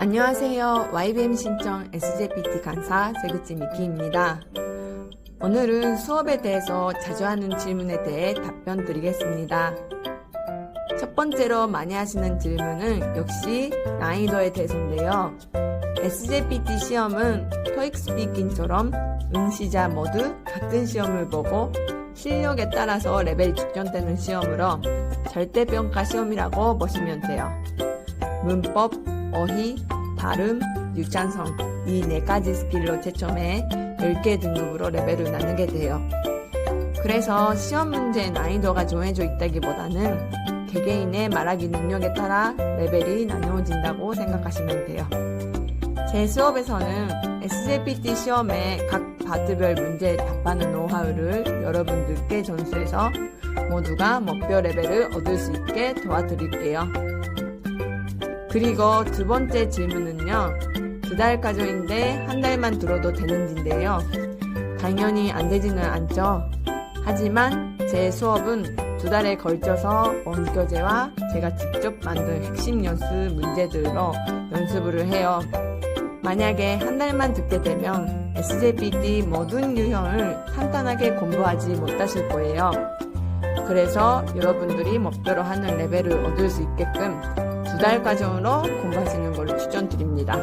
안녕하세요. YBM 신청 SJPT 강사 세구치 미키입니다. 오늘은 수업에 대해서 자주 하는 질문에 대해 답변 드리겠습니다. 첫 번째로 많이 하시는 질문은 역시 난이도에 대해서인데요. SJPT 시험은 토익 스피킹처럼 응시자 모두 같은 시험을 보고 실력에 따라서 레벨이 측정되는 시험으로 절대평가 시험이라고 보시면 돼요. 문법, 어휘, 발음, 유창성 이 네 가지 스킬로 채점해 10개 등급으로 레벨을 나누게 돼요. 그래서 시험 문제의 난이도가 정해져 있다기보다는 개개인의 말하기 능력에 따라 레벨이 나누어진다고 생각하시면 돼요. 제 수업에서는 SJPT 시험에 각 파트별 문제에 답하는 노하우를 여러분들께 전수해서 모두가 목표 레벨을 얻을 수 있게 도와드릴게요. 그리고 두 번째 질문은요. 두달 과정인데 한 달만 들어도 되는지인데요. 당연히 안 되지는 않죠. 하지만 제 수업은 두 달에 걸쳐서 원교재와 제가 직접 만든 핵심 연습 문제들로 연습을 해요. 만약에 한 달만 듣게 되면 SJPT 모든 유형을 간단하게 공부하지 못하실 거예요. 그래서 여러분들이 목표로 하는 레벨을 얻을 수 있게끔 두 달 과정으로 공부하시는 걸 추천드립니다.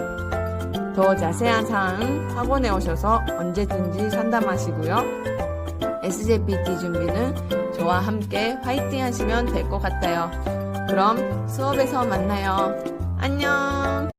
더 자세한 사항은 학원에 오셔서 언제든지 상담하시고요. SJPT 준비는 저와 함께 화이팅 하시면 될 것 같아요. 그럼 수업에서 만나요. 안녕!